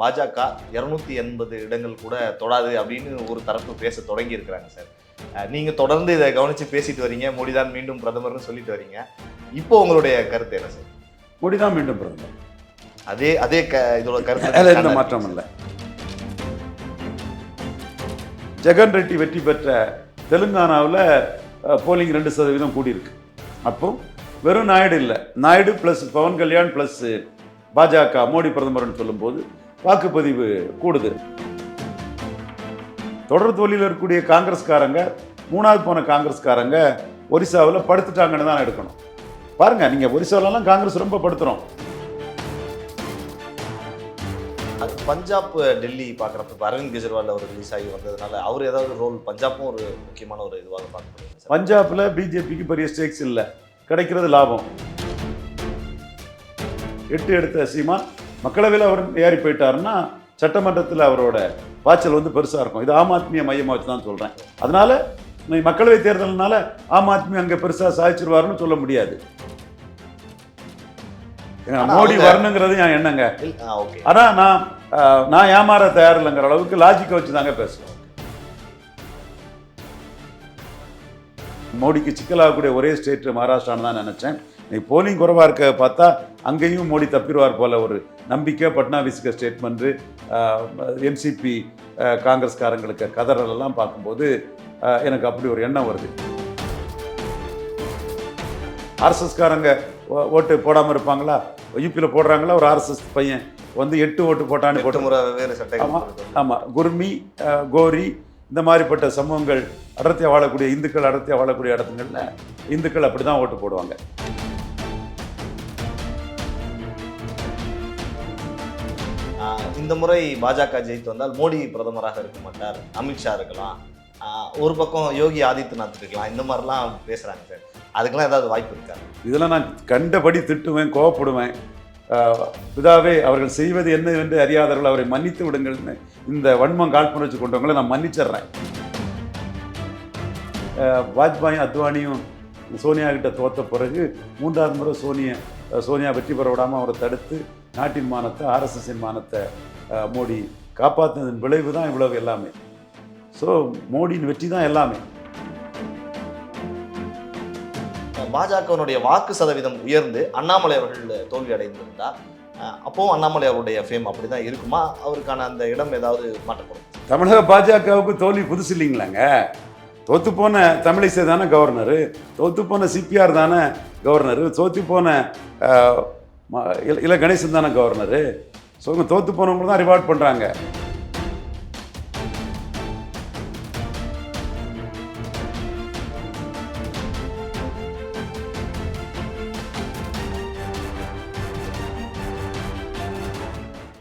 பாஜக இருநூத்தி எண்பது இடங்கள் கூட தொடாது அப்படின்னு ஒரு தரப்பு பேச தொடங்கி இருக்கிறாங்க சார் நீங்க தொடர்ந்து இதை கவனிச்சு பேசிட்டு வரீங்க. மோடி தான் மீண்டும் பிரதமர்னு சொல்லிட்டு வரீங்க. இப்போ உங்களுடைய கருத்து என்ன சார்? மோடி தான் மீண்டும் பிரதமர். அதே அதே க இதோட அதில் எந்த கருத்து. மாற்றம் இல்லை. ஜெகன் ரெட்டி வெற்றி பெற்ற தெலுங்கானாவில் போலிங் ரெண்டு சதவீதம் கூடியிருக்கு. அப்போ வெறும் நாயுடு இல்லை. நாயுடு ப்ளஸ் பவன் கல்யாண் ப்ளஸ் பாஜக மோடி பிரதமர்னு சொல்லும்போது வாக்குப்பதிவு கூடுது. தொடர் தோல்வியில் இருக்கக்கூடிய காங்கிரஸ்காரங்க மூணாவது போன காங்கிரஸ்காரங்க ஒரிசாவில் படுத்துட்டாங்கன்னு தான் எடுக்கணும். பாருங்க நீங்க ஒரிசாவிலலாம் காங்கிரஸ் ரொம்ப படுத்துறோம். அது பஞ்சாப் டெல்லி பார்க்குறப்ப இப்போ அரவிந்த் கெஜ்ரிவால் அவர் ரிலீஸ் ஆகி வந்ததுனால அவர் ஏதாவது ரோல் பஞ்சாப்பும் ஒரு முக்கியமான ஒரு இதுவாக பார்க்கப்படுது. பஞ்சாப்ல பிஜேபிக்கு பெரிய ஸ்டேக்ஸ் இல்லை. கிடைக்கிறது லாபம். எட்டு எடுத்த சீமான் மக்களவையில் அவர் ஏறி போயிட்டாருன்னா சட்டமன்றத்தில் அவரோட பாய்ச்சல் வந்து பெருசாக இருக்கும். இது ஆம் ஆத்மியை மையமாக வச்சு தான் சொல்கிறேன் அதனால மக்களவை தேர்தல்னால ஆம் ஆத்மி அங்கே பெருசாக சாதிச்சிருவாருன்னு சொல்ல முடியாது. மோடி வரணுங்கிறது என் எண்ணங்க. ஆனால் நான் நான் ஏமாற தயாரில்லைங்கிற அளவுக்கு லாஜிக்கை வச்சு தாங்க பேசுவேன் மோடிக்கு சிக்கலாகக்கூடிய ஒரே ஸ்டேட் மகாராஷ்டிரான்னு தான் நினச்சேன். நீ போலிங் குறைவாக இருக்க பார்த்தா அங்கேயும் மோடி தப்பிடுவார் போல ஒரு நம்பிக்கை பட்னாவிஸுக்கு ஸ்டேட்மெண்ட்டு என்சிபி காங்கிரஸ்காரங்களுக்கு கதறல் எல்லாம் பார்க்கும்போது எனக்கு அப்படி ஒரு எண்ணம் வருது ஆர்எஸ்எஸ்காரங்க ஓட்டு போடாமல் இருப்பாங்களா யூபியில் போடுறாங்களா ஒரு ஆர்எஸ்எஸ் பையன் வந்து எட்டு ஓட்டு போட்டான்னு போட்டு முறை வெவ்வேறு சட்டங்கள் ஆமா. போட்டிருக்காங்க. ஆமாம் குர்மி கோரி இந்த மாதிரிப்பட்ட சமூகங்கள் அடர்த்தியாக வாழக்கூடிய இந்துக்கள் அடர்த்தியாக வாழக்கூடிய இடத்துங்கள்ல இந்துக்கள் அப்படி தான் ஓட்டு போடுவாங்க இந்த முறை பாஜக ஜெயித்து வந்தால் மோடி பிரதமராக இருக்க மாட்டார். அமித்ஷா இருக்கலாம். ஒரு பக்கம் யோகி ஆதித்யநாத் இருக்கலாம். இந்த மாதிரிலாம் பேசுகிறாங்க சார். அதுக்கெல்லாம் ஏதாவது வாய்ப்பு இருக்கா? இதெல்லாம் நான் கண்டபடி திட்டுவேன் கோவப்படுவேன். பிதாவே அவர்கள் செய்வது என்ன என்று அறியாதவர்கள் அவரை மன்னித்து விடுங்கள்னு இந்த வன்மம் காழ்ப்புணர்ச்சி கொண்டவங்களை நான் மன்னிச்சிடுறேன். வாஜ்பாயும் அத்வானியும் சோனியா கிட்ட தோத்த பிறகு மூன்றாவது முறை சோனியா சோனியா வெற்றி பெற விடாமல் அவரை தடுத்து நாட்டின் மானத்தை ஆர்எஸ்எஸ்ஸின் மானத்தை மோடி காப்பாற்றினதன் விளைவு தான் இவ்வளவு எல்லாமே. ஸோ மோடியின் வெற்றி தான் எல்லாமே. பாஜகவினுடைய வாக்கு சதவீதம் உயர்ந்து அண்ணாமலை அவர்கள் தோல்வி அடைந்திருந்தா அப்பவும் அண்ணாமலை அவருடைய ஃபேம் அப்படிதான் இருக்குமா? அவருக்கான அந்த இடம் ஏதாவது மாற்றப்படும்? தமிழக பாஜகவுக்கு தோல்வி புதுசு இல்லைங்களாங்க? தோத்து போன தமிழிசை தானே கவர்னரு? தோத்து போன சிபிஆர் தானே கவர்னரு? தோத்து போன இல்லை ம- கணேசன் தானே கவர்னரு ஸோ இவங்க தோற்று போனவங்க தான் ரிவார்ட் பண்ணுறாங்க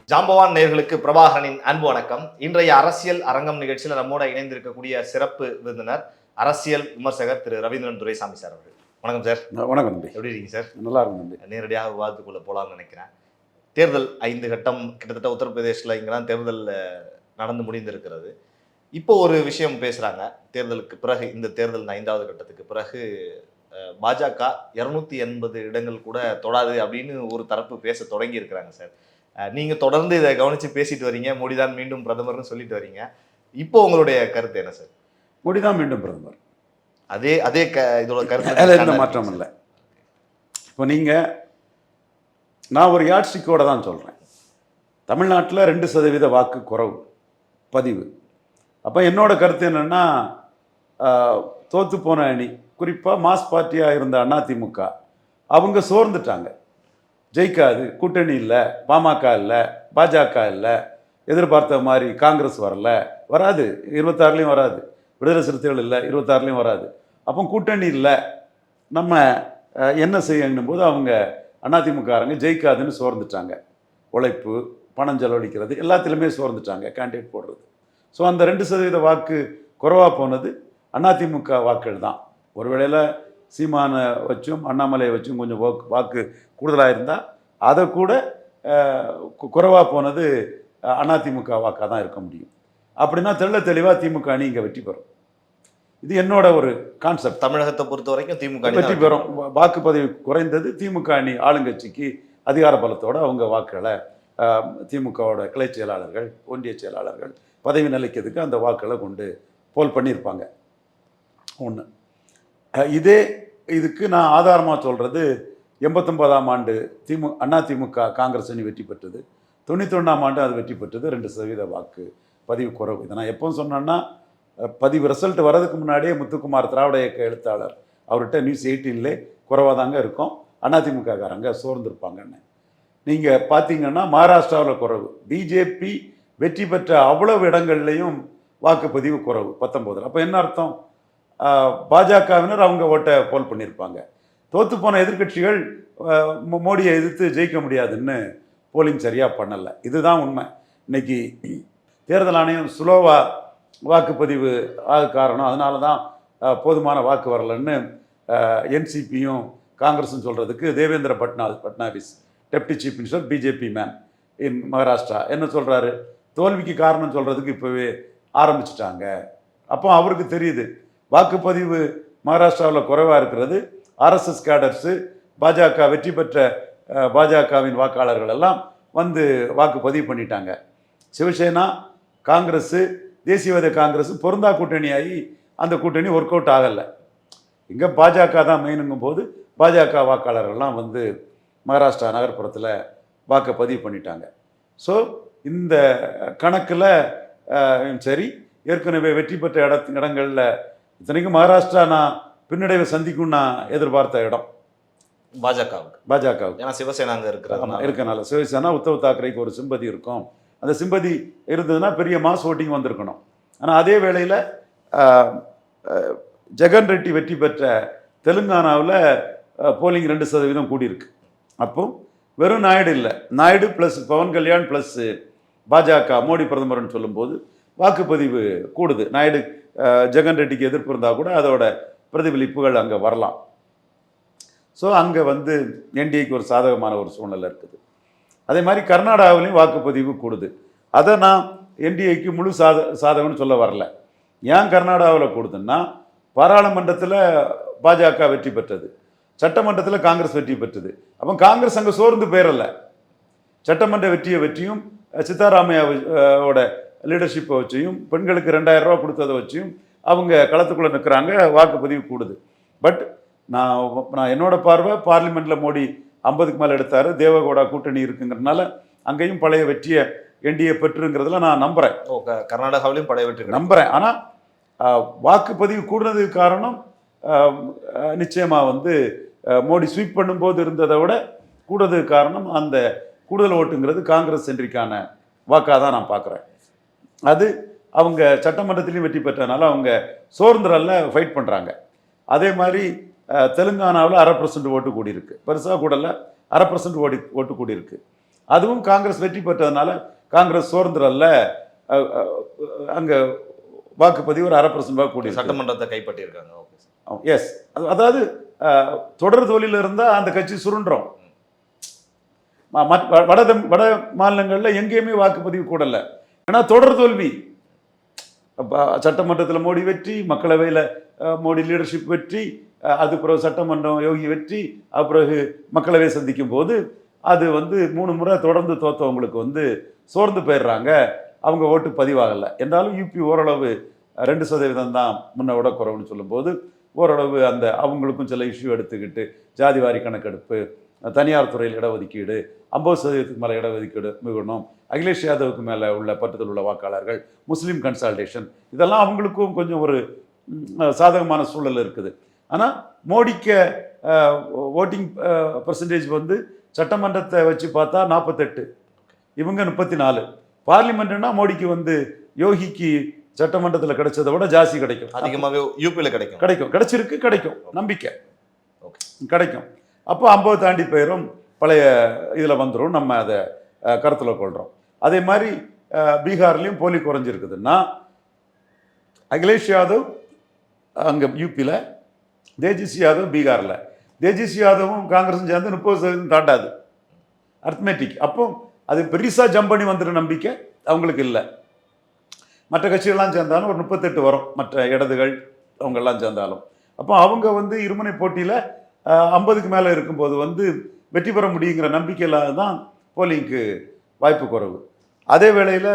ஜாம்பவான் நேயர்களுக்கு பிரபாகரனின் அன்பு வணக்கம். இன்றைய அரசியல் அரங்கம் நிகழ்ச்சியில் நம்மோட இணைந்திருக்கக்கூடிய சிறப்பு விருந்தினர் அரசியல் விமர்சகர் திரு. ரவீந்திரன் துரைசாமி சார் அவர்கள். வணக்கம் சார். வணக்கம் தம்பி. எப்படி இருக்கீங்க சார்? நல்லா இருக்கும் தம்பி. நேரடியாக விவாதத்துக்குள்ள போகலாம்னு நினைக்கிறேன். தேர்தல் ஐந்து கட்டம் கிட்டத்தட்ட உத்தரப்பிரதேசில் இங்கெல்லாம் தேர்தல் அஹ், நடந்து முடிந்திருக்கிறது. இப்போ ஒரு விஷயம் பேசுகிறாங்க தேர்தலுக்கு பிறகு இந்த தேர்தல் ஐந்தாவது கட்டத்துக்கு பிறகு பாஜக இரநூத்தி எண்பது இடங்கள் கூட தொடாது அப்படின்னு ஒரு தரப்பு பேச தொடங்கி இருக்கிறாங்க சார். அஹ், நீங்க தொடர்ந்து இதை கவனிச்சு பேசிட்டு வரீங்க. மோடி தான் மீண்டும் பிரதமர்னு சொல்லிட்டு வரீங்க. இப்போ உங்களுடைய கருத்து என்ன சார்? மோடி தான் மீண்டும் பிரதமர். அதே அதே க இதோட அதில் எந்த கருத்து மாற்றம் இல்லை. இப்போ நீங்கள் நான் ஒரு யாட்சிக்கோட தான் சொல்கிறேன் தமிழ்நாட்டில் ரெண்டு சதவீத வாக்கு குறைவு பதிவு. அப்போ என்னோட கருத்து என்னென்னா தோற்று போன அணி குறிப்பாக மாஸ் பார்ட்டியாக இருந்த அதிமுக அவங்க சோர்ந்துட்டாங்க. ஜெயிக்காது கூட்டணி இல்லை பாமக இல்லை பாஜக இல்லை எதிர்பார்த்த மாதிரி காங்கிரஸ் வரல. வராது இருபத்தாறுலேயும் வராது. விடுதலை சிறுத்தைகள் இல்லை இருபத்தாறுலேயும் வராது. அப்போ கூட்டணி இல்லை. நம்ம என்ன செய்யணும் போது அவங்க அதிமுககாரங்க ஜெயிக்காதுன்னு சோர்ந்துட்டாங்க. உழைப்பு பணம் செலவழிக்கிறது எல்லாத்திலுமே சோர்ந்துட்டாங்க கேண்டிடேட் போடுறது. ஸோ அந்த ரெண்டு சதவீத வாக்கு குறைவாக போனது அதிமுக வாக்குகள் தான். ஒரு வேளையில் சீமானை வச்சும் அண்ணாமலையை வச்சும் கொஞ்சம் வாக்கு வாக்கு கூடுதலாக இருந்தால் அதை கூட குறைவாக போனது அதிமுக வாக்காக தான் இருக்க முடியும். அப்படின்னா தெள்ள தெளிவாக திமுக அணி இங்கே வெற்றி பெறும். இது என்னோட ஒரு கான்செப்ட் தமிழகத்தை பொறுத்த வரைக்கும் திமுக வெற்றி பெறும் வாக்குப்பதிவு குறைந்தது. திமுக அணி ஆளுங்கட்சிக்கு அதிகார பலத்தோட அவங்க வாக்குகளை திமுகவோட கிளை செயலாளர்கள் ஒன்றிய செயலாளர்கள் பதவி நிலைக்கிறதுக்கு அந்த வாக்களை கொண்டு போல் பண்ணியிருப்பாங்க. ஒன்று இதே இதுக்கு நான் ஆதாரமாக சொல்கிறது எண்பத்தொம்போதாம் ஆண்டு திமு அண்ணா திமுக காங்கிரஸ் அணி வெற்றி பெற்றது. தொண்ணூத்தொன்னாம் ஆண்டு அது வெற்றி பெற்றது. ரெண்டு சதவீத வாக்கு பதிவு குறைவு. இதை நான் எப்போ சொன்னேன்னா பதிவு ரிசல்ட் வரதுக்கு முன்னாடியே முத்துக்குமார் திராவிட இயக்க எழுத்தாளர். அவர்கிட்ட நியூஸ் எயிட்டீன்லே குறைவாக தாங்க இருக்கும். அதிமுககாரங்க சோர்ந்திருப்பாங்கன்னு. நீங்கள் பார்த்தீங்கன்னா மகாராஷ்டிராவில் குறைவு. பிஜேபி வெற்றி பெற்ற அவ்வளவு இடங்கள்லையும் வாக்குப்பதிவு குறைவு பத்தொம்போதில் அப்போ என்ன அர்த்தம்? பாஜகவினர் அவங்க ஓட்டை போல் பண்ணியிருப்பாங்க தோற்று போன எதிர்க்கட்சிகள் மோ- மோடியை எதிர்த்து ஜெயிக்க முடியாதுன்னு போலிங் சரியாக பண்ணலை. இதுதான் உண்மை. இன்னைக்கு தேர்தல் ஆணையம் ஸ்லோவாக வாக்குப்பதிவு ஆக காரணம். அதனால தான் போதுமான வாக்கு வரலன்னு என்சிபியும் காங்கிரஸும் சொல்கிறதுக்கு Devendra Fadna Fadnavis deputy chief minister BJP man in Maharashtra என்ன சொல்கிறாரு தோல்விக்கு காரணம் சொல்கிறதுக்கு இப்போவே ஆரம்பிச்சிட்டாங்க. அப்போ அவருக்கு தெரியுது வாக்குப்பதிவு மகாராஷ்டிராவில் குறைவாக இருக்கிறது. ஆர்எஸ்எஸ் கேடர்ஸு பாஜக வெற்றி பெற்ற பாஜகவின் வாக்காளர்கள் எல்லாம் வந்து வாக்கு பதிவு பண்ணிட்டாங்க. சிவசேனா காங்கிரஸு தேசியவாத காங்கிரஸ் பொருந்தா கூட்டணியாகி அந்த கூட்டணி ஒர்க் அவுட் ஆகலை. இங்கே பாஜக தான் மெயினுங்கும் போது பாஜக வாக்காளர்கள்லாம் வந்து மகாராஷ்டிரா நகர்ப்புறத்தில் வாக்கை பதிவு பண்ணிட்டாங்க. ஸோ இந்த கணக்கில் சரி ஏற்கனவே வெற்றி பெற்ற இட இடங்களில் இத்தனைக்கும் மகாராஷ்டிரா நான் பின்னடைவை சந்திக்கும் நான் எதிர்பார்த்த இடம். பாஜகவுக்கு. பாஜகவுக்கு. ஏன்னா சிவசேனா அங்க ஆமா, இருக்கிறது இருக்கனால. சிவசேனா உத்தவ் தாக்கரேக்கு ஒரு சிம்பதி இருக்கும். அந்த சிம்பதி இருந்ததுன்னா பெரிய மாஸ் ஓட்டிங் வந்திருக்கணும். ஆனால் அதே வேளையில் ஜெகன் ரெட்டி வெற்றி பெற்ற தெலுங்கானாவில் போலிங் ரெண்டு சதவீதம் கூடியிருக்கு. அப்போ வெறும் நாயுடு இல்லை. நாயுடு ப்ளஸ் பவன் கல்யாண் ப்ளஸ் பாஜக மோடி பிரதமர்னு சொல்லும்போது வாக்குப்பதிவு கூடுது. நாயுடு ஜெகன் ரெட்டிக்கு எதிர்ப்பு இருந்தால் கூட அதோட பிரதிபலிப்புகள் அங்கே வரலாம். ஸோ அங்கே வந்து என்டிஏக்கு ஒரு சாதகமான ஒரு சூழ்நிலை இருக்குது. அதே மாதிரி கர்நாடகாவிலையும் வாக்குப்பதிவு கூடுது. அதை நான் என்டிஏக்கு முழு சாத சாதகம்னு சொல்ல வரல. ஏன் கர்நாடகாவில் கூடுதுன்னா பாராளுமன்றத்தில் பாஜக வெற்றி பெற்றது. சட்டமன்றத்தில் காங்கிரஸ் வெற்றி பெற்றது. அப்போ காங்கிரஸ் அங்கே சோர்ந்து போயிடல சட்டமன்ற வெற்றியை வெற்றியும் சித்தாராமையாவோட லீடர்ஷிப்பை வச்சியும் பெண்களுக்கு ரெண்டாயிரம் ரூபா கொடுத்ததை வச்சியும் அவங்க களத்துக்குள்ளே நிற்கிறாங்க வாக்குப்பதிவு கூடுது. பட் நான் நான் என்னோட பார்வை பார்லிமெண்ட்டில் மோடி ஐம்பதுக்கு மேலே எடுத்தார். தேவகவுடா கூட்டணி இருக்குங்கிறதுனால அங்கேயும் பழைய வெற்றியை என்டிஏ பெற்றுங்கிறதுல நான் நம்புகிறேன் ஓ க- கர்நாடகாவிலும் படை வெற்றி. நம்புகிறேன் ஆனால் வாக்குப்பதிவு கூடுனதுக்கு காரணம் நிச்சயமாக வந்து மோடி ஸ்வீப் பண்ணும்போது இருந்ததை விட கூடுறதுக்கு காரணம் அந்த கூடுதல் ஓட்டுங்கிறது காங்கிரஸ் சென்றிக்கான வாக்காக தான் நான் பார்க்குறேன். அது அவங்க சட்டமன்றத்திலையும் வெற்றி பெற்றனால அவங்க சோர்ந்துரல்ல ஃபைட் பண்ணுறாங்க அதே மாதிரி தெலுங்கானாவில் அரை பர்சன்ட் ஓட்டு கூடியிருக்கு. பெருசாக கூடல அரை பர்சன்ட் ஓடி ஓட்டு கூடியிருக்கு. அதுவும் காங்கிரஸ் வெற்றி பெற்றதுனால காங்கிரஸ் சோர்ந்துரல்ல அங்கே வாக்குப்பதிவு ஒரு அரை பர்சன்ட் வாக்கு கூடி சட்டமன்றத்தை கைப்பற்றி இருக்காங்க ஓகே எஸ் அதாவது தொடர் தோல்வியில் இருந்தால் அந்த கட்சி சுருண்டுறோம் வட வட மாநிலங்களில் எங்கேயுமே வாக்குப்பதிவு கூடல. ஏன்னா தொடர் தோல்வி. சட்டமன்றத்தில் மோடி வெற்றி மக்களவையில் மோடி லீடர்ஷிப் வெற்றி. அஹ், அது பிறகு சட்டமன்றம் யோகி வெற்றி அப்பிறகு பிறகு மக்களவை சந்திக்கும் போது அது வந்து மூணு முறை தொடர்ந்து தோத்தவங்களுக்கு வந்து சோர்ந்து போயிடுறாங்க. அவங்க ஓட்டு பதிவாகலை. என்றாலும் யூபி ஓரளவு ரெண்டு சதவீதம் தான் முன்ன விட குறைவுன்னு சொல்லும்போது ஓரளவு அந்த அவங்களுக்கும் சில இஷ்யூ எடுத்துக்கிட்டு ஜாதிவாரி கணக்கெடுப்பு தனியார் துறையில் இடஒதுக்கீடு ஐம்பது சதவீதத்துக்கு மேலே இடஒதுக்கீடு மிகணும் அகிலேஷ் யாதவுக்கு மேலே உள்ள பட்டத்தில் உள்ள வாக்காளர்கள் முஸ்லீம் கன்சால்டேஷன் இதெல்லாம் அவங்களுக்கும் கொஞ்சம் ஒரு சாதகமான சூழல் இருக்குது. ஆனால் மோடிக்க ஓட்டிங் பர்சன்டேஜ் வந்து சட்டமன்றத்தை வச்சு பார்த்தா நாற்பத்தெட்டு இவங்க முப்பத்தி நாலு பார்லிமெண்ட்னா மோடிக்கு வந்து யோகிக்கு சட்டமன்றத்தில் கிடைச்சதை விட ஜாஸ்தி கிடைக்கும். அதிகமாகவே யூபியில் கிடைக்கும். கிடைக்கும். கிடைச்சிருக்கு கிடைக்கும். நம்பிக்கை. கிடைக்கும். அப்போ ஐம்பது தாண்டி போயிடும் பழைய இதில் வந்துடும் நம்ம அதை கருத்தில் கொள்கிறோம் அதே மாதிரி பீகார்லேயும் போலி குறைஞ்சிருக்குதுன்னா அகிலேஷ் யாதவ் அங்கே யூபியில் தேஜஸ்வி யாதவ் பீகாரில். தேஜஸ்வி யாதவும் காங்கிரஸும் சேர்ந்து முப்பது சதவீதம் தாண்டாது. அர்த்மேட்டிக் அப்போ அது பெருசாக ஜம்ப் பண்ணி வந்துடுற நம்பிக்கை அவங்களுக்கு இல்லை. மற்ற கட்சிகள்லாம் சேர்ந்தாலும் ஒரு முப்பத்தெட்டு வரும். மற்ற இடதுகள் அவங்கெல்லாம் சேர்ந்தாலும். அப்போ அவங்க வந்து இருமுனை போட்டியில் ஐம்பதுக்கு மேலே இருக்கும்போது வந்து வெற்றி பெற முடியுங்கிற நம்பிக்கையில் தான் போலிங்க்கு வாய்ப்பு குறைவு. அதே வேளையில்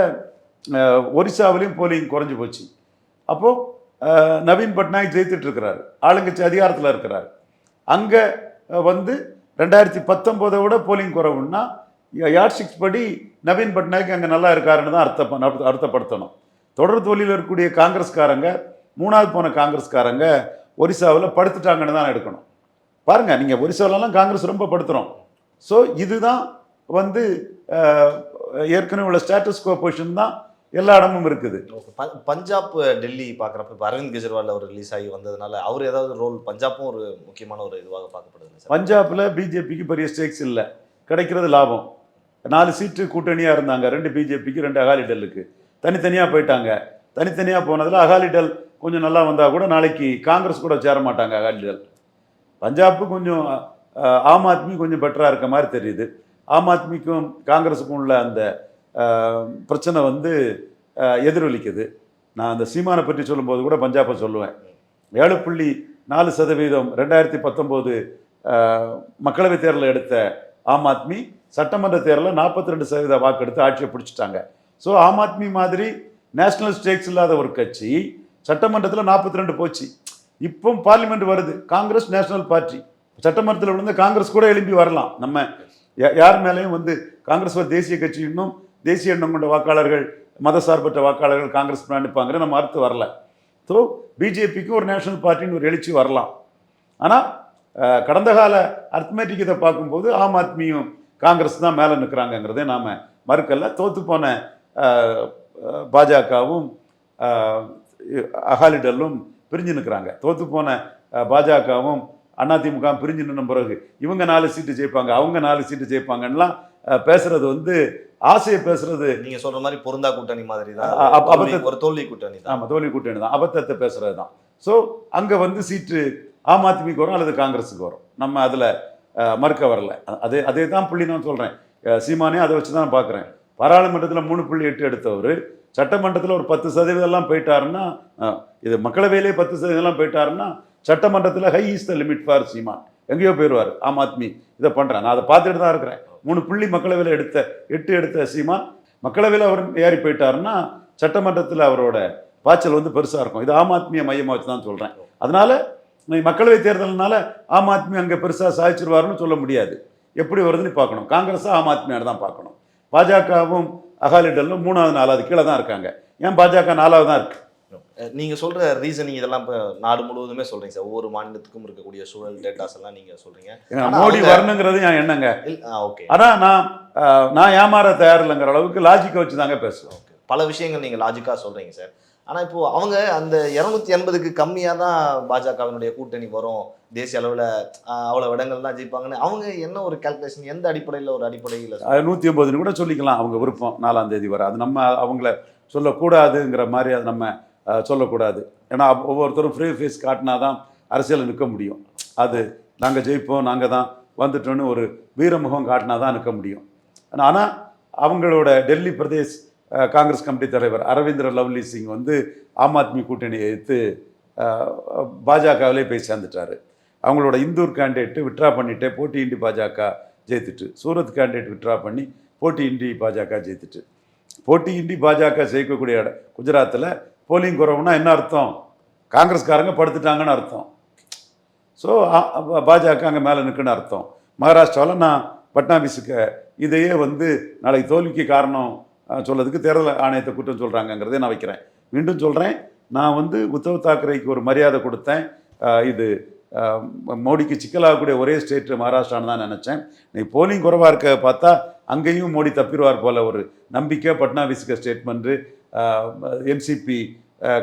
ஒரிசாவிலையும் போலிங் குறைஞ்சு போச்சு. அப்போது நவீன் பட்நாயக் ஜெயித்துட்டு இருக்கிறார் ஆளுங்கட்சி அதிகாரத்தில் இருக்கிறார். அங்கே வந்து ரெண்டாயிரத்தி பத்தொம்போதை விட போலிங் குறவுன்னா யார்ஷிக்ஸ் படி நவீன் பட்நாயக் அங்கே நல்லா இருக்காருன்னு தான் அர்த்தம் அர்த்தப்படுத்தணும். தொடர் தொழிலில் இருக்கக்கூடிய காங்கிரஸ்காரங்க மூணாவது போன காங்கிரஸ்காரங்க ஒரிசாவில் படுத்துட்டாங்கன்னு தான் எடுக்கணும். பாருங்கள் நீங்கள் ஒரிசாவிலலாம் காங்கிரஸ் ரொம்ப படுத்துகிறோம் ஸோ இதுதான் வந்து ஏற்கனவே உள்ள ஸ்டேட்டஸ் கோ பொசிஷன் தான் எல்லா இடமும் இருக்குது. பஞ்சாப் டெல்லி பார்க்குறப்ப இப்போ அரவிந்த் கெஜ்ரிவால் அவர் ரிலீஸ் ஆகி வந்ததுனால அவர் ஏதாவது ரோல் பஞ்சாப்பும் ஒரு முக்கியமான ஒரு இதுவாக பார்க்கப்படுது பஞ்சாபில் பிஜேபிக்கு பெரிய ஸ்டேக்ஸ் இல்லை. கிடைக்கிறது லாபம். நாலு சீட்டு கூட்டணியாக இருந்தாங்க. ரெண்டு பிஜேபிக்கு ரெண்டு அகாலிடலுக்கு தனித்தனியாக போயிட்டாங்க. தனித்தனியாக போனதில் அகாலிடல் கொஞ்சம் நல்லா வந்தால் கூட நாளைக்கு காங்கிரஸ் கூட சேர மாட்டாங்க அகாலிடல் பஞ்சாப்பு கொஞ்சம் ஆம் ஆத்மி கொஞ்சம் பெட்டராக இருக்க மாதிரி தெரியுது. ஆம் ஆத்மிக்கும் காங்கிரஸுக்கும் உள்ள அந்த பிரச்சனை வந்து எதிரொலிக்குது. நான் அந்த சீமானை பற்றி சொல்லும்போது கூட பஞ்சாப்பை சொல்லுவேன். ஏழு புள்ளி நாலு சதவீதம் ரெண்டாயிரத்தி பத்தொம்போது மக்களவைத் தேர்தலில் எடுத்த ஆம் ஆத்மி சட்டமன்ற தேர்தலில் நாற்பத்தி ரெண்டு சதவீத வாக்கு எடுத்து ஆட்சியை பிடிச்சிட்டாங்க. ஸோ ஆம் ஆத்மி மாதிரி நேஷனல் ஸ்டேக்ஸ் இல்லாத ஒரு கட்சி சட்டமன்றத்தில் நாற்பத்தி ரெண்டு போச்சு. இப்போ பார்லிமெண்ட் வருது. Congress national party. சட்டமன்றத்தில் விழுந்து காங்கிரஸ் கூட எழும்பி வரலாம். நம்ம யார் மேலேயும் வந்து காங்கிரஸ் ஒரு தேசிய கட்சி இன்னும் தேசிய எண்ணம் கொண்ட வாக்காளர்கள் மதசார்பற்ற வாக்காளர்கள் காங்கிரஸ் நினைப்பாங்கிற நம்ம அறுத்து வரல. ஸோ பிஜேபிக்கு ஒரு நேஷனல் பார்ட்டின்னு ஒரு எழுச்சி வரலாம். ஆனால் கடந்த கால அர்த்மேட்டிக் இதை பார்க்கும்போது ஆம் ஆத்மியும் காங்கிரஸ் தான் மேலே நிற்கிறாங்கங்கிறதே நாம் மறுக்கல. தோத்து போன பாஜகவும் அகாலிடலும் பிரிஞ்சு நிற்கிறாங்க தோத்து போன பாஜகவும் அதிமுக பிரிஞ்சு நின்ன பிறகு இவங்க நாலு சீட்டு ஜெயிப்பாங்க அவங்க நாலு சீட்டு ஜெயிப்பாங்கன்னெலாம் பேசுறது வந்து ஆசையை பேசுறது. நீங்க சொல்ற மாதிரி பொருந்தா கூட்டணி மாதிரி தான். அபத்த- ஒரு தோல்வி கூட்டணி தான். ஆமாம் தோல்வி கூட்டணி தான். அபத்தத்தை பேசுறது தான். ஸோ அங்கே வந்து சீட்டு ஆம் ஆத்மிக்கு வரும் அல்லது காங்கிரஸுக்கு வரும். நம்ம அதில் மறுக்க வரல. அதே அதே தான் புள்ளி நான் சொல்கிறேன் சீமானே அதை வச்சு தான் பார்க்குறேன் பாராளுமன்றத்தில் மூணு புள்ளி எட்டு எடுத்தவர். சட்டமன்றத்தில் ஒரு பத்து சதவீதம்லாம் போயிட்டாருன்னா அஹ், இது மக்களவையிலே பத்து சதவீதம்லாம் போயிட்டாருன்னா சட்டமன்றத்தில் high is the limit for Seeman. எங்கேயோ போயிடுவார். ஆம் ஆத்மி இதை பண்ணுறேன் நான் அதை பார்த்துட்டு தான் இருக்கிறேன். மூணு புள்ளி மக்களவையில் எடுத்த எட்டு எடுத்த சீமா மக்களவையில் அவர் ஏறி போயிட்டாருன்னா சட்டமன்றத்தில் அவரோட பாய்ச்சல் வந்து பெருசாக இருக்கும். இது ஆம் ஆத்மியை மையமாக வச்சு தான் சொல்கிறேன் அதனால் மக்களவை தேர்தல்னால ஆம் ஆத்மி அங்கே பெருசாக சாதிச்சிருவாருன்னு சொல்ல முடியாது. எப்படி வருதுன்னு பார்க்கணும். காங்கிரஸாக ஆம் ஆத்மியான தான் பார்க்கணும். பாஜகவும் அகாலிடலும் மூணாவது நாலாவது கீழே தான் இருக்காங்க. ஏன் பாஜக நாலாவது தான் இருக்குது அஹ் நீங்க சொல்ற ரீசனிங் இதெல்லாம் இப்ப நாடு முழுவதுமே சொல்றீங்க சார். ஒவ்வொரு மாநிலத்துக்கும் இருக்கக்கூடிய சூழல் டேட்டாஸ் எல்லாம் நீங்க சொல்றீங்க. ஏன்னா ஆனா மோடி வரணுங்கிறது என் எண்ணங்க ஓகே. ஆனால் நான் நான் ஏமாற தயாரில்லைங்கிற அளவுக்கு லாஜிக்கை வச்சு தாங்க பேசுவேன் ஓகே. பல விஷயங்கள் நீங்க லாஜிக்கா சொல்றீங்க சார். ஆனா இப்போ அவங்க அந்த இருநூத்தி எண்பதுக்கு கம்மியா தான் பாஜகவினுடைய கூட்டணி வரும். தேசிய அளவுல அஹ், அவ்வளவு இடங்கள் தான் ஜெயிப்பாங்கன்னு அவங்க என்ன ஒரு கால்குலேஷன் எந்த அடிப்படையில ஒரு அடிப்படையில் நூற்றி ஐம்பதுன்னு கூட சொல்லிக்கலாம். அவங்க விருப்பம் நாலாம் தேதி வர. அது நம்ம அவங்கள சொல்லக்கூடாதுங்கிற மாதிரி அது நம்ம சொல்லக்கூடாது. ஏன்னா ஒவ்வொருத்தரும் ஃப்ரீ ஃபேஸ் காட்டினா தான் அரசியலில் நிற்க முடியும். அது நாங்கள் ஜெயிப்போம் நாங்கள் தான் வந்துட்டோன்னு ஒரு வீரமுகம் காட்டினா தான் நிற்க முடியும். ஆனால் அவங்களோட டெல்லி பிரதேஷ் காங்கிரஸ் கமிட்டி தலைவர் அரவிந்தர் லவ்லி சிங் வந்து ஆம் ஆத்மி கூட்டணியை எதிர்த்து பாஜகவிலே போய் சேர்ந்துட்டாரு. அவங்களோட இந்தூர் கேண்டிடேட்டு விட்ரா பண்ணிட்டு போட்டியின்றி பாஜக ஜெயித்துட்டு சூரத் கேண்டிடேட் விட்ரா பண்ணி போட்டியின்றி பாஜக ஜெயித்துட்டு. போட்டியின்றி பாஜக ஜெயிக்கக்கூடிய குஜராத்தில் போலிங் குறவுனா என்ன அர்த்தம்? காங்கிரஸ்காரங்க படுத்துட்டாங்கன்னு அர்த்தம். ஸோ பாஜக அங்கே மேலே நிற்குன்னு அர்த்தம். மகாராஷ்டிராவில் நான் பட்னாபிஸுக்கு இதையே வந்து நாளைக்கு தோல்விக்கு காரணம் சொல்கிறதுக்கு சொல்லதுக்கு தேர்தல் ஆணையத்தை குற்றம் சொல்கிறாங்கங்கிறதே நான் வைக்கிறேன். மீண்டும் சொல்கிறேன் நான் வந்து உத்தவ் தாக்கரேக்கு ஒரு மரியாதை கொடுத்தேன். இது மோடிக்கு சிக்கலாகக்கூடிய ஒரே ஸ்டேட்டு மகாராஷ்டிரான்னு தான் நினச்சேன். நீ போலிங் குறைவாக இருக்க பார்த்தா அங்கேயும் மோடி தப்பிடுவார் போல ஒரு நம்பிக்கை பட்னாவிஸ்க்கு ஸ்டேட்மெண்ட்டு என்சிபி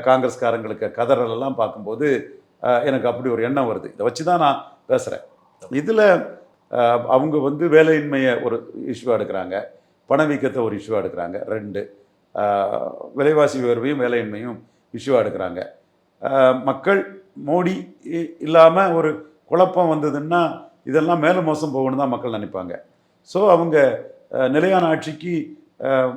காங்கிரஸ்காரங்களுக்கு கதறலெல்லாம் பார்க்கும்போது எனக்கு அப்படி ஒரு எண்ணம் வருது. இதை வச்சு தான் நான் பேசுகிறேன் இதில் அவங்க வந்து வேலையின்மையை ஒரு இஷ்யூவாக எடுக்கிறாங்க. பணவீக்கத்தை ஒரு இஷ்யூவாக எடுக்கிறாங்க. ரெண்டு விலைவாசி உயர்வையும் வேலையின்மையும் இஷ்யூவாக எடுக்கிறாங்க. மக்கள் மோடி இல்லாமல் ஒரு குழப்பம் வந்ததுன்னா இதெல்லாம் மேலும் மோசம் போகணும்னு தான் மக்கள் நினைப்பாங்க. ஸோ அவங்க நிலையான ஆட்சிக்கு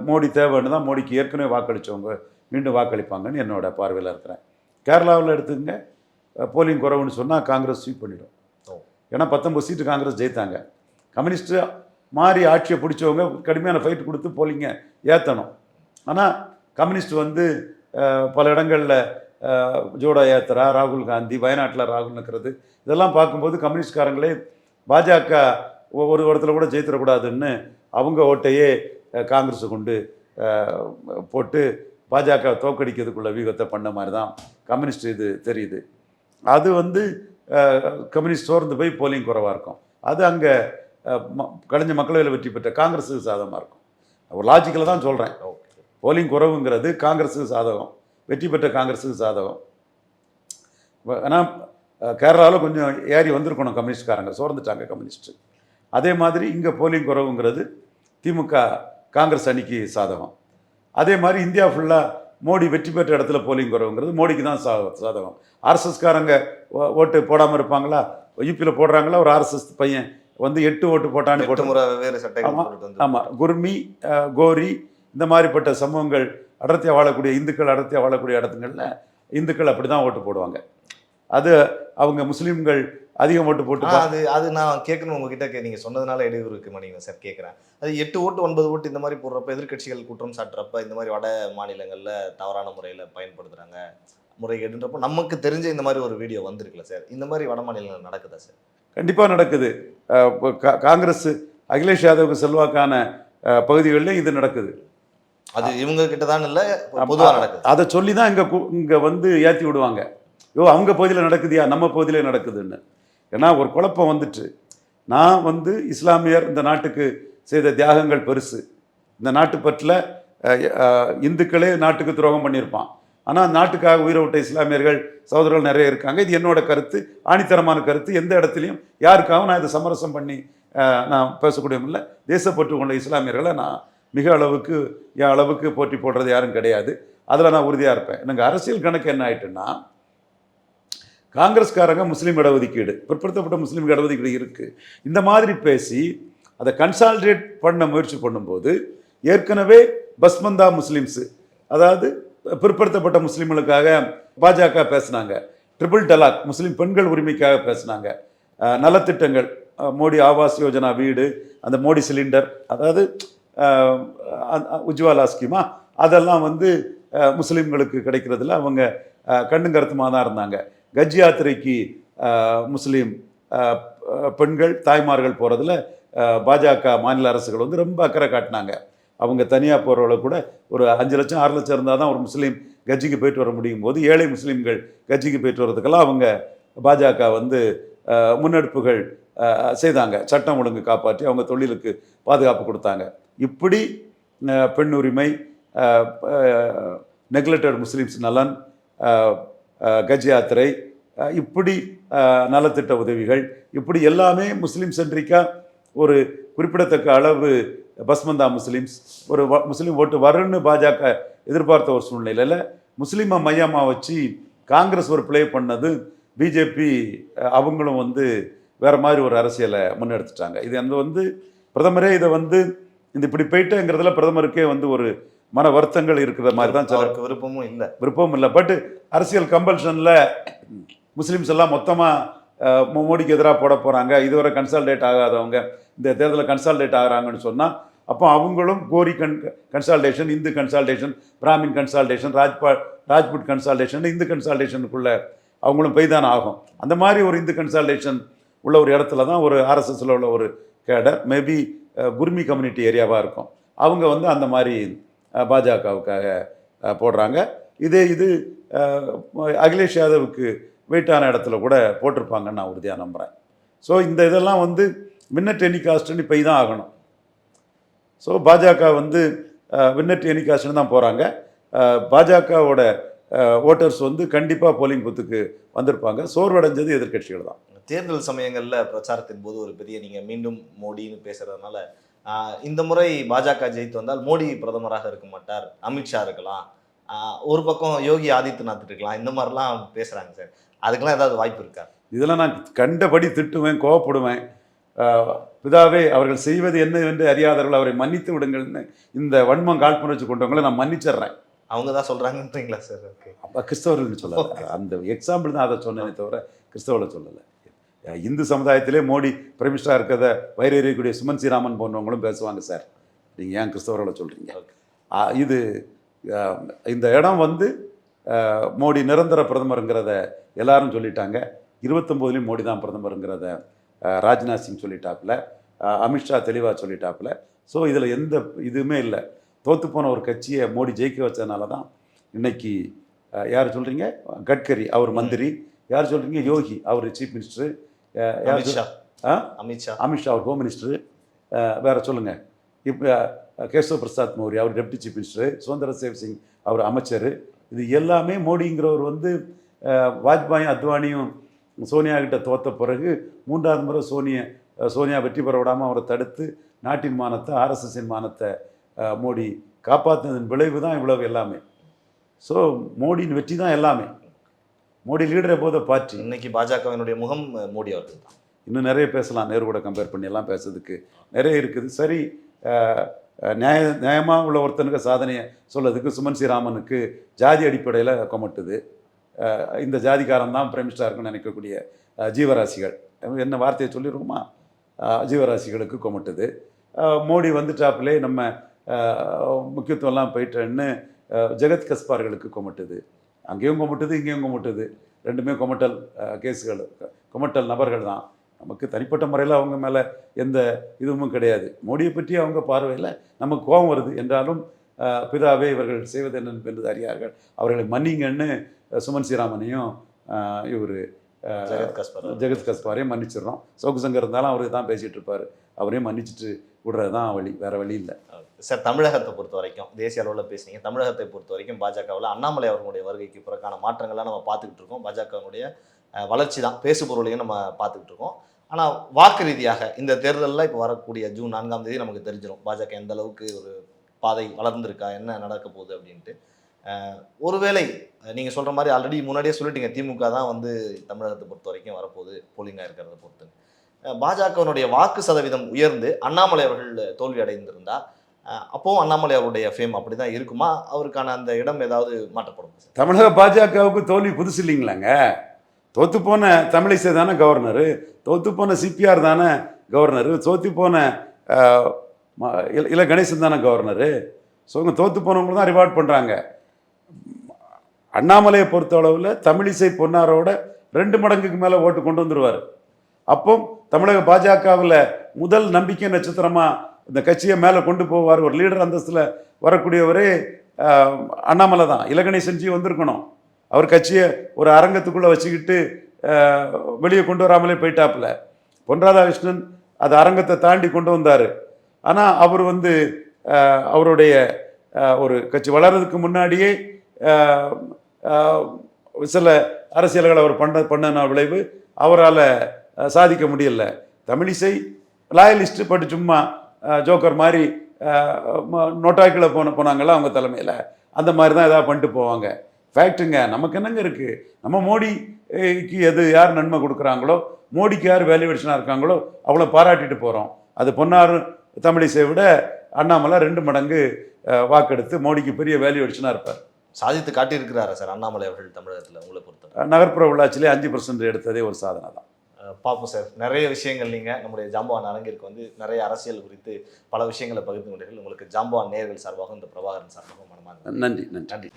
மோடி தேவைன்னு தான் மோடிக்கு ஏற்கனவே வாக்களித்தவங்க மீண்டும் வாக்களிப்பாங்கன்னு என்னோட பார்வையில் இருக்கிறேன். கேரளாவில் எடுத்துங்க போலிங் குறைவுன்னு சொன்னால் காங்கிரஸ் ஸ்வீப் பண்ணிடும். ஏன்னா பத்தொம்பது சீட்டு காங்கிரஸ் ஜெயித்தாங்க. கம்யூனிஸ்ட்டு மாறி ஆட்சியை பிடிச்சவங்க கடுமையான ஃபைட் கொடுத்து போலிங்க ஏற்றணும் ஆனால் கம்யூனிஸ்ட் வந்து பல இடங்களில் ஜோடா யாத்திரா ராகுல் காந்தி வயநாட்டில் ராகுல் நிற்கிறது இதெல்லாம் பார்க்கும்போது கம்யூனிஸ்ட்காரங்களே பாஜக ஒரு இடத்துல கூட ஜெயித்திடக்கூடாதுன்னு அவங்க ஓட்டையே காங்கிரஸு காங்கிரஸை கொண்டு போட்டு பாஜக தோக்கடிக்கிறதுக்குள்ள வியூகத்தை பண்ண மாதிரி தான் கம்யூனிஸ்ட் இது தெரியுது. அது வந்து கம்யூனிஸ்ட் சோர்ந்து போய் போலிங் குறைவாக இருக்கும். அது அங்கே கலைஞர் மக்களவையில் வெற்றி பெற்ற காங்கிரஸுக்கு சாதகமாக இருக்கும். ஒரு லாஜிக்கில் தான் சொல்கிறேன் போலிங் குறவுங்கிறது காங்கிரஸுக்கு சாதகம் வெற்றி பெற்ற காங்கிரஸுக்கு சாதகம். ஆனால் கேரளாவில் கொஞ்சம் ஏறி வந்திருக்கணும் கம்யூனிஸ்ட்காரங்க சோர்ந்துட்டாங்க கம்யூனிஸ்ட்டு. அதே மாதிரி இங்கே போலிங் குறைவுங்கிறது திமுக காங்கிரஸ் அணிக்கு சாதகம். அதே மாதிரி இந்தியா ஃபுல்லாக மோடி வெற்றி பெற்ற இடத்துல போலிங் குறைவுங்கிறது மோடிக்கு தான் சா சாதகம். ஆர்எஸ்எஸ்காரங்க ஓட்டு போடாமல் இருப்பாங்களா? யூபியில் போடுறாங்களா? ஒரு ஆர்எஸ்எஸ் பையன் வந்து எட்டு ஓட்டு போட்டான்னு போட்டு முறை வெவ்வேறு சட்டைகள் ஆமா, போட்டுட்டு வந்து ஆமாம் குர்மி கோரி இந்த மாதிரிப்பட்ட சமூகங்கள் அடர்த்தியாக வாழக்கூடிய இந்துக்கள் அடர்த்தியாக வாழக்கூடிய இடத்துங்களில் இந்துக்கள் அப்படி தான் ஓட்டு போடுவாங்க. அது அவங்க முஸ்லீம்கள் அதிகம் ஓட்டு போட்டு அது அது நான் கேட்கணும் உங்ககிட்ட. கே- நீங்க சொன்னதுனால இடையூறு இருக்கு மணிங்க சார் கேட்குறேன். அது எட்டு ஓட்டு ஒன்பது ஓட்டு இந்த மாதிரி போடுறப்ப எதிர்க்கட்சிகள் குற்றம் சாட்டுறப்ப இந்த மாதிரி வட மாநிலங்கள்ல தவறான முறையில பயன்படுத்துறாங்க முறைகேடுன்றப்போ நமக்கு தெரிஞ்ச இந்த மாதிரி ஒரு வீடியோ வந்திருக்குல்ல சார்? இந்த மாதிரி வட மாநிலங்கள் நடக்குதா சார்? கண்டிப்பாக நடக்குது. காங்கிரஸ் அகிலேஷ் யாதவுக்கு செல்வாக்கான அஹ், பகுதிகளில் இது நடக்குது. அது இவங்க கிட்ட தான் இல்ல பொதுவா நடக்குது. அதை சொல்லி தான் இங்கே இங்கே வந்து ஏற்றி விடுவாங்க. யோ அவங்க பகுதியில் நடக்குதியா? நம்ம பகுதியிலே நடக்குதுன்னு. ஏன்னா ஒரு குழப்பம் வந்துட்டு. நான் வந்து இஸ்லாமியர் இந்த நாட்டுக்கு செய்த தியாகங்கள் பெருசு. இந்த நாட்டுப்பற்றில் இந்துக்களே நாட்டுக்கு துரோகம் பண்ணியிருப்பான். ஆனால் நாட்டுக்காக உயிரை விட்ட இஸ்லாமியர்கள் சகோதரர்கள் நிறைய இருக்காங்க. இது என்னோட கருத்து ஆணித்தரமான கருத்து. எந்த இடத்துலையும் யாருக்காகவும் நான் இதை சமரசம் பண்ணி நான் பேசக்கூடியமில்லை தேசப்பற்று கொண்ட இஸ்லாமியர்களை நான் மிக அளவுக்கு என் அளவுக்கு போட்டி போடுறது யாரும் கிடையாது. அதில் நான் உறுதியாக இருப்பேன். எனக்கு அரசியல் கணக்கு என்ன ஆயிட்டுன்னா காங்கிரஸ்காரங்க முஸ்லீம் இடஒதுக்கீடு பிற்படுத்தப்பட்ட முஸ்லீம் இடஒதுக்கீடு இருக்குது இந்த மாதிரி பேசி அதை கன்சால்டேட் பண்ண முயற்சி பண்ணும்போது ஏற்கனவே பஸ்மந்தா முஸ்லீம்ஸு அதாவது பிற்படுத்தப்பட்ட முஸ்லீம்களுக்காக பாஜக பேசுனாங்க ட்ரிபிள் டலாக் முஸ்லீம் பெண்கள் உரிமைக்காக பேசுனாங்க. நலத்திட்டங்கள் மோடி ஆவாஸ் யோஜனா வீடு அந்த மோடி சிலிண்டர் அதாவது உஜ்வாலா ஸ்கீமா அதெல்லாம் வந்து முஸ்லீம்களுக்கு கிடைக்கிறதுல அவங்க கண்ணுங்கருத்துமாக கருத்துமாக தான் இருந்தாங்க. கஜ் யாத்திரைக்கு முஸ்லீம் பெண்கள் தாய்மார்கள் போகிறதுல பாஜக மாநில அரசுகள் வந்து ரொம்ப அக்கறை காட்டினாங்க. அவங்க தனியாக போகிறவள கூட ஒரு அஞ்சு லட்சம் ஆறு லட்சம் இருந்தால் தான் ஒரு முஸ்லீம் கட்சிக்கு போயிட்டு வர முடியும் போது ஏழை முஸ்லீம்கள் கட்சிக்கு போயிட்டு வர்றதுக்கெல்லாம் அவங்க பாஜக வந்து முன்னெடுப்புகள் செய்தாங்க. சட்டம் ஒழுங்கு காப்பாற்றி அவங்க தொழிலுக்கு பாதுகாப்பு கொடுத்தாங்க. இப்படி பெண் உரிமை நெக்லெக்டட் முஸ்லீம்ஸ் நலன் கஜ் யாத்திரை இப்படி நலத்திட்ட உதவிகள் இப்படி எல்லாமே முஸ்லீம் சென்ட்ரிக்காக ஒரு குறிப்பிடத்தக்க அளவு பஸ்மந்தா முஸ்லீம்ஸ் ஒரு வ- முஸ்லீம் ஓட்டு வரும்னு பாஜக எதிர்பார்த்த ஒரு சூழ்நிலையில் முஸ்லீமை மையமாக வச்சு காங்கிரஸ் ஒரு ப்ளே பண்ணது பிஜேபி அவங்களும் வந்து வேறு மாதிரி ஒரு அரசியலை முன்னெடுத்துட்டாங்க. இது அந்த வந்து பிரதமரே இதை வந்து இந்த இப்படி போயிட்டேங்கிறதுல பிரதமருக்கே வந்து ஒரு மன வருத்தங்கள் இருக்கிற மாதிரி தான் சில அவருக்கு விருப்பமும் இல்ல. விருப்பம் இல்லை. பட் அரசியல் கம்பல்ஷனில் முஸ்லீம்ஸ் எல்லாம் மொத்தமாக மோடிக்கு எதிராக போட போகிறாங்க இதுவரை கன்சால்டேட் ஆகாதவங்க இந்த தேர்தலில் கன்சால்டேட் ஆகுறாங்கன்னு சொன்னால் அப்போ அவங்களும் Koeri con consultation Hindu consultation Brahmin consultation Rajpa Rajput consultation Hindu கன்சால்டேஷனுக்குள்ள அவங்களும் போய் தான் ஆகும். அந்த மாதிரி ஒரு இந்து கன்சால்டேஷன் உள்ள ஒரு இடத்துல தான் ஒரு ஆர்எஸ்எஸ்ல உள்ள ஒரு கேடர். மேபி குர்மி கம்யூனிட்டி ஏரியாவாக இருக்கும். அவங்க வந்து அந்த மாதிரி பாஜகவுக்காக போடுறாங்க. இதே இது அஹ், அகிலேஷ் யாதவுக்கு வெயிட்டான இடத்துல கூட போட்டிருப்பாங்கன்னு நான் உறுதியாக நம்புகிறேன் ஸோ இந்த இதெல்லாம் வந்து வின்னர் டெலிகாஸ்ட்னு போய் தான் ஆகணும். ஸோ பாஜக வந்து வின்னட் டெலிகாஸ்ட்னு தான் போகிறாங்க பாஜகவோட ஓட்டர்ஸ் வந்து கண்டிப்பாக போலிங் பூத்துக்கு வந்திருப்பாங்க. சோர்வடைஞ்சது எதிர்கட்சிகள் தான். தேர்தல் சமயங்களில் பிரச்சாரத்தின் போது ஒரு பெரிய நீங்க மீண்டும் மோடின்னு பேசுறதுனால இந்த முறை பாஜக ஜெயித்து வந்தால் மோடி பிரதமராக இருக்க மாட்டார். அமித்ஷா இருக்கலாம். ஒரு பக்கம் யோகி ஆதித்யநாத் இருக்கலாம். இந்த மாதிரிலாம் பேசுறாங்க சார். அதுக்கெல்லாம் ஏதாவது வாய்ப்பு இருக்கா? இதெல்லாம் நான் கண்டபடி திட்டுவேன் கோவப்படுவேன். பிதாவே அவர்கள் செய்வது என்ன என்று அறியாதவர்கள் அவரை மன்னித்து விடுங்கள்னு இந்த வன்மம் காழ்ப்புணர்ச்சி கொண்டவங்களை நான் மன்னிச்சிடுறேன். அவங்க தான் சொல்றாங்கன்றீங்களா சார்? அப்போ கிறிஸ்தவர்கள்னு சொல்லலை அந்த எக்ஸாம்பிள் தான் அதை சொன்னேனே தவிர கிறிஸ்தவரை சொல்லலை. இந்து சமுதாயத்திலே மோடி பிரைம் மினிஸ்டராக இருக்கிறத வயிறு எறியக்கூடிய சுமன் ஸ்ரீராமன் போன்றவங்களும் பேசுவாங்க சார் நீங்கள் ஏன் கிறிஸ்தவர்களை சொல்கிறீங்க. இது இந்த இடம் வந்து மோடி நிரந்தர பிரதமருங்கிறத எல்லாரும் சொல்லிட்டாங்க. இருபத்தொம்போதுலேயும் மோடி தான் பிரதமருங்கிறத ராஜ்நாத் சிங் சொல்லிட்டாப்புல. அமித்ஷா தெளிவாக சொல்லிட்டாப்புல. ஸோ இதில் எந்த இதுவுமே இல்லை. தோத்து போன ஒரு கட்சியை மோடி ஜெயிக்க வச்சதுனால தான் இன்னைக்கு யார் சொல்கிறீங்க கட்கரி அவர் மந்திரி. யார் சொல்கிறீங்க யோகி அவர் சீஃப் மினிஸ்டர் அமித்ஷா அமித்ஷா அமித்ஷா அவர் ஹோம் மினிஸ்டர் வேற சொல்லுங்க இப்போ கேசவ பிரசாத் மௌரி அவர் deputy chief minister Swatantra Dev Singh அவர் அமைச்சர் இது எல்லாமே மோடிங்கிறவர் வந்து வாஜ்பாயும் அத்வானியும் சோனியா கிட்ட தோத்த பிறகு மூன்றாவது முறை சோனிய சோனியா வெற்றி பெற விடாமல் அவரை தடுத்து நாட்டின் மானத்தை ஆர்எஸ்எஸ்ஸின் மானத்தை மோடி காப்பாற்றினதன் விளைவு தான் இவ்வளவு எல்லாமே ஸோ மோடியின் வெற்றி தான் எல்லாமே மோடி லீடரை போத பார்ட்டி இன்னைக்கு பாஜகவினுடைய முகம் மோடி அவர்கள் தான். இன்னும் நிறைய பேசலாம். நேரு கூட கம்பேர் பண்ணி எல்லாம் பேசுறதுக்கு நிறைய இருக்குது. சரி நியாய நியாயமாக உள்ள ஒருத்தனுக்கு சாதனையை சொல்லதுக்கு சுமன் ஸ்ரீராமனுக்கு ஜாதி அடிப்படையில் கொமட்டுது. இந்த ஜாதிக்காரன் தான் பிரைம் இருக்குன்னு நினைக்கக்கூடிய ஜீவராசிகள். என்ன வார்த்தையை சொல்லிடுவோமா ஜீவராசிகளுக்கு கொமட்டுது. மோடி வந்துட்டாப்புலே நம்ம முக்கியத்துவம்லாம் போயிட்டேன்னு ஜெகத் கஸ்பார்களுக்கு கொமட்டுது. அங்கேயும் கொமட்டுது இங்கேயும் கொமட்டுது. ரெண்டுமே கொமட்டல் கேஸுகள் கொமட்டல் நபர்கள் தான். நமக்கு தனிப்பட்ட முறையில் அவங்க மேலே எந்த இதுவும் கிடையாது. மோடியை பற்றி அவங்க பார்வையில் நமக்கு கோபம் வருது. என்றாலும் பிதாவே இவர்கள் செய்வது என்ன என்று அறியார்கள். அவர்களை மன்னிங்கன்னு சுமன் ஸ்ரீராமனையும் இவர் ஜெகத் கஸ்பர் ஜெகத் கஸ்பாரையும் மன்னிச்சிடுறோம். சவுக்கு சங்கர் இருந்தாலும் அவர் தான் பேசிகிட்டு இருப்பார். அவரையும் மன்னிச்சிட்டு விடுறது தான் வழி வேறு வழி இல்லை. சார் தமிழகத்தை பொறுத்த வரைக்கும் தேசிய அளவில் பேசுனீங்க. தமிழகத்தை பொறுத்த வரைக்கும் பாஜகவில் அண்ணாமலை அவர்களுடைய வருகைக்கு பிறக்கான மாற்றங்கள்லாம் நம்ம பார்த்துக்கிட்டு இருக்கோம். பாஜகவினுடைய வளர்ச்சி தான் பேசு பொருளையும் நம்ம பார்த்துக்கிட்டு இருக்கோம். ஆனால் வாக்கு ரீதியாக இந்த தேர்தலில் இப்போ வரக்கூடிய ஜூன் நான்காம் தேதி நமக்கு தெரிஞ்சிடும் பாஜக எந்த அளவுக்கு ஒரு பாதை வளர்ந்துருக்கா என்ன நடக்க போகுது அப்படின்ட்டு. ஒருவேளை நீங்கள் சொல்கிற மாதிரி ஆல்ரெடி முன்னாடியே சொல்லிட்டீங்க. திமுக தான் வந்து தமிழகத்தை பொறுத்த வரைக்கும் வரப்போகுது. போலிங்காக இருக்கிறத பொறுத்து பாஜகவினுடைய வாக்கு சதவீதம் உயர்ந்து அண்ணாமலை அவர்கள் தோல்வி அடைந்திருந்தா அப்போவும் அண்ணாமலை அவருடைய ஃபேம் அப்படிதான் இருக்குமா? அவருக்கான அந்த இடம் ஏதாவது மாற்றப்படும்? தமிழக பாஜகவுக்கு தோல்வி புதுசு இல்லைங்களாங்க? தோத்து போன தமிழிசை தானே கவர்னரு தோத்து போன சிபிஆர் தானே கவர்னரு தோத்து போன ம- இல- கணேசன் தானே கவர்னரு. ஸோ இவங்க தோத்து போனவங்க தான் ரிவார்ட் பண்ணுறாங்க அண்ணாமலையை பொறுத்த அளவில் தமிழிசை பொன்னாரோட ரெண்டு மடங்குக்கு மேலே ஓட்டு கொண்டு வந்துடுவார் அப்போ தமிழக பாஜகவில் முதல் நம்பிக்கை நட்சத்திரமாக இந்த கட்சியை மேலே கொண்டு போவார் ஒரு லீடர் அந்தஸ்தில் வரக்கூடியவரே அண்ணாமலை தான். இலகணேசன்ஜி வந்திருக்கணும். அவர் கட்சியை ஒரு அரங்கத்துக்குள்ளே வச்சுக்கிட்டு வெளியே கொண்டு வராமலே போயிட்டாப்புல. பொன் ராதாகிருஷ்ணன் அது அரங்கத்தை தாண்டி கொண்டு வந்தார். ஆனால் அவர் வந்து அவருடைய ஒரு கட்சி வளர்றதுக்கு முன்னாடியே சில அரசியல்களை அவர் பண்ண பண்ண விளைவு. அவரால் சாதிக்க முடியல. தமிழிசை லாயலிஸ்ட்டு பட்டு சும்மா ஜோக்கர் மாதிரி நோட்டாக்கில் போன போனாங்கல்ல அவங்க தலைமையில். அந்த மாதிரி தான் ஏதாவது பண்ணிட்டு போவாங்க. ஃபேக்ட்டுங்க நமக்கு என்னங்க இருக்குது நம்ம மோடிக்கு எது யார் நன்மை கொடுக்குறாங்களோ மோடிக்கு யார் வேல்யூவேஷனாக இருக்காங்களோ அவ்வளோ பாராட்டிட்டு போகிறோம் அது பொன்னார் தமிழிசை விட அண்ணாமலை ரெண்டு மடங்கு வாக்கெடுத்து மோடிக்கு பெரிய வேல்யூவேஷனாக இருப்பார். சாதித்து காட்டியிருக்கிறாரா சார் அண்ணாமலை அவர்கள் தமிழகத்தில் உங்களை பொறுத்தவரை? நகர்ப்புற உள்ளாட்சியிலே அஞ்சு பர்சன்ட் எடுத்ததே ஒரு சாதனை தான். பார்ப்போம் சார். நிறைய விஷயங்கள் நீங்கள் நம்முடைய ஜாம்பவான் அரங்கிற்கு வந்து நிறைய அரசியல் குறித்து பல விஷயங்களை பகிர்ந்து கொண்டீர்கள். உங்களுக்கு ஜாம்பவான் நேயர்கள் சார்பாகவும் இந்த பிரபாகரன் சார்பாகவும் நன்றி நன்றி. நன்றி.